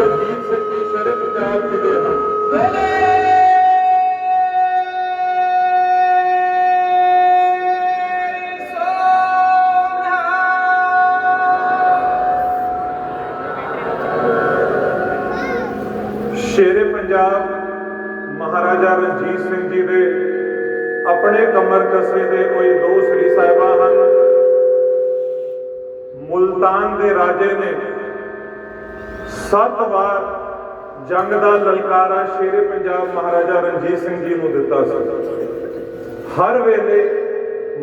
ਰਣਜੀਤ ਸਿੰਘ ਜੀ ਸ਼ਹਿਰੇ ਪੰਜਾਬ ਦੇ। ਹਨ ਸ਼ੇਰੇ ਪੰਜਾਬ ਮਹਾਰਾਜਾ ਰਣਜੀਤ ਸਿੰਘ ਜੀ ਦੇ ਆਪਣੇ ਕਮਰ ਕਸੇ ਦੇ ਕੋਈ ਦੋ ਸ੍ਰੀ ਸਾਹਿਬਾਂ ਹਨ। ਮੁਲਤਾਨ ਦੇ ਰਾਜੇ ਨੇ ਸੱਤ ਵਾਰ ਜੰਗ ਦਾ ਲਲਕਾਰਾ ਸ਼ੇਰੇ ਪੰਜਾਬ ਮਹਾਰਾਜਾ ਰਣਜੀਤ ਸਿੰਘ ਜੀ ਨੂੰ ਦਿੱਤਾ ਸੀ। ਹਰ ਵੇਲੇ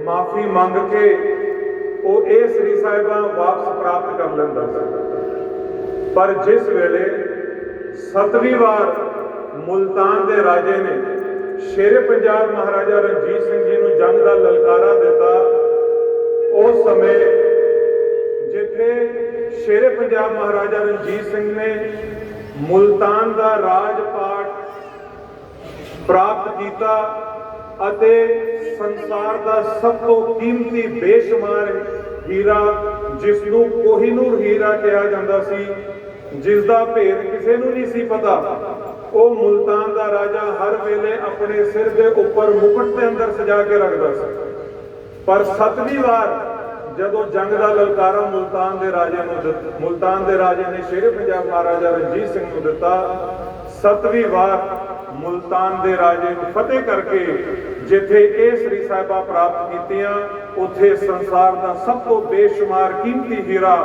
ਮਾਫੀ ਮੰਗ ਕੇ ਉਹ ਇਹ ਸ੍ਰੀ ਸਾਹਿਬਾਂ ਵਾਪਸ ਪ੍ਰਾਪਤ ਕਰ ਲੈਂਦਾ ਸੀ। ਪਰ ਜਿਸ ਵੇਲੇ ਸਤਵੀਂ ਵਾਰ ਮੁਲਤਾਨ ਦੇ ਰਾਜੇ ਨੇ ਸ਼ੇਰੇ ਪੰਜਾਬ ਮਹਾਰਾਜਾ ਰਣਜੀਤ ਸਿੰਘ ਜੀ ਨੂੰ ਜੰਗ ਦਾ ਲਲਕਾਰਾ ਦਿੱਤਾ, ਉਸ ਸਮੇਂ ਸ਼ੇਰੇ ਪੰਜਾਬ ਮਹਾਰਾਜਾ ਰਣਜੀਤ ਸਿੰਘ ਨੇ ਮੁਲਤਾਨ ਦਾ ਰਾਜਪਾਟ ਪ੍ਰਾਪਤ ਕੀਤਾ ਅਤੇ ਸੰਸਾਰ ਦਾ ਸਭ ਤੋਂ ਕੀਮਤੀ ਬੇਸ਼ੁਮਾਰ ਹੀਰਾ ਜਿਸ ਨੂੰ ਕੋਹੀਨੂਰ ਹੀਰਾ ਕਿਹਾ ਜਾਂਦਾ ਸੀ ਜਿਸ ਦਾ ਭੇਦ ਕਿਸੇ ਨੂੰ ਨਹੀਂ ਸੀ ਪਤਾ, ਉਹ ਮੁਲਤਾਨ ਦਾ ਰਾਜਾ ਹਰ ਵੇਲੇ ਆਪਣੇ ਸਿਰ ਦੇ ਉੱਪਰ ਮੁਕਟ ਦੇ ਅੰਦਰ ਸਜਾ ਕੇ ਰੱਖਦਾ ਸੀ। ਪਰ ਸਤਵੀਂ ਵਾਰ ਜਦੋਂ ਜੰਗ ਦਾ ਲਲਕਾਰਾ ਮੁਲਤਾਨ ਦੇ ਰਾਜੇ ਨੂੰ ਦਿੱਤ- ਮੁਲਤਾਨ ਦੇ ਰਾਜੇ ਨੇ ਸ਼ੇਰੇ ਪੰਜਾਬ ਮਹਾਰਾਜਾ ਰਣਜੀਤ ਸਿੰਘ ਨੂੰ ਦਿੱਤਾ, ਸਤਵੀਂ ਵਾਰ ਮੁਲਤਾਨ ਦੇ ਰਾਜੇ ਨੂੰ ਫਤਿਹ ਕਰਕੇ ਜਿੱਥੇ ਇਹ ਸ੍ਰੀ ਸਾਹਿਬਾਂ ਪ੍ਰਾਪਤ ਕੀਤੀਆਂ, ਉੱਥੇ ਸੰਸਾਰ ਦਾ ਸਭ ਤੋਂ ਬੇਸ਼ੁਮਾਰ ਕੀਮਤੀ ਹੀਰਾ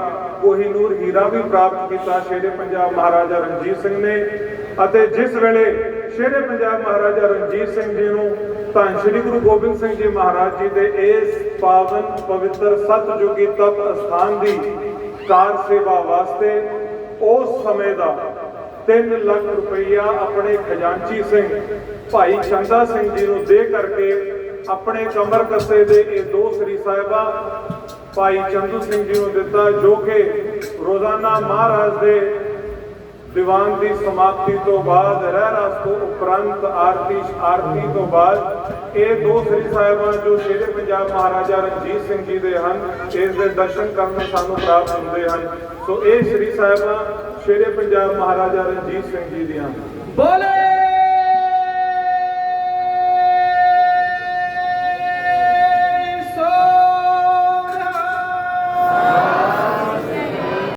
ਕੋਹੀਨੂਰ ਹੀਰਾ ਵੀ ਪ੍ਰਾਪਤ ਕੀਤਾ ਸ਼ੇਰੇ ਪੰਜਾਬ ਮਹਾਰਾਜਾ ਰਣਜੀਤ ਸਿੰਘ ਨੇ ਅਤੇ ਜਿਸ ਵੇਲੇ ਸ਼ੇਰੇ ਪੰਜਾਬ ਮਹਾਰਾਜਾ ਰਣਜੀਤ ਸਿੰਘ ਜੀ ਨੂੰ ਧੰਨ ਸ਼੍ਰੀ ਗੁਰੂ ਗੋਬਿੰਦ ਸਿੰਘ ਜੀ ਮਹਾਰਾਜ ਜੀ ਦੇ ਇਸ ਪਾਵਨ ਪਵਿੱਤਰ ਸਤਜੁਗੀ ਤਪ ਅਸਥਾਨ ਦੀ ਕਾਰ ਸੇਵਾ ਵਾਸਤੇ ਉਸ ਸਮੇਂ ਦਾ 3 ਲੱਖ ਰੁਪਈਆ ਆਪਣੇ ਖਜ਼ਾਨਚੀ ਸਿੰਘ ਭਾਈ ਚੰਦਾ ਸਿੰਘ ਜੀ ਨੂੰ ਦੇ ਕਰਕੇ ਆਪਣੇ ਕਮਰ ਕੱਸੇ ਦੇ ਇਹ ਦੋ ਸ੍ਰੀ ਸਾਹਿਬਾਂ ਭਾਈ ਚੰਦੂ ਸਿੰਘ ਜੀ ਨੂੰ ਦਿੱਤਾ, ਜੋ ਕਿ ਰੋਜ਼ਾਨਾ ਮਹਾਰਾਜ ਦੇ ਦੀਵਾਨ ਦੀ ਸਮਾਪਤੀ ਤੋਂ ਬਾਅਦ ਰਹਿ ਰਸ ਤੋਂ ਉਪਰੰਤ ਆਰਤੀ ਆਰਤੀ ਤੋਂ ਬਾਅਦ ਇਹ ਦੋ ਸ੍ਰੀ ਸਾਹਿਬਾਨ ਜੋ ਸ਼ੇਰੇ ਪੰਜਾਬ ਮਹਾਰਾਜਾ ਰਣਜੀਤ ਸਿੰਘ ਜੀ ਦੇ ਹਨ, ਇਸ ਦੇ ਦਰਸ਼ਨ ਕਰਨ ਨੂੰ ਸਾਨੂੰ ਪ੍ਰਾਪਤ ਹੁੰਦੇ ਹਨ। ਸੋ ਇਹ ਸ੍ਰੀ ਸਾਹਿਬਾਂ ਸ਼ੇਰੇ ਪੰਜਾਬ ਮਹਾਰਾਜਾ ਰਣਜੀਤ ਸਿੰਘ ਜੀ ਦੀਆਂ। ਬੋਲੇ!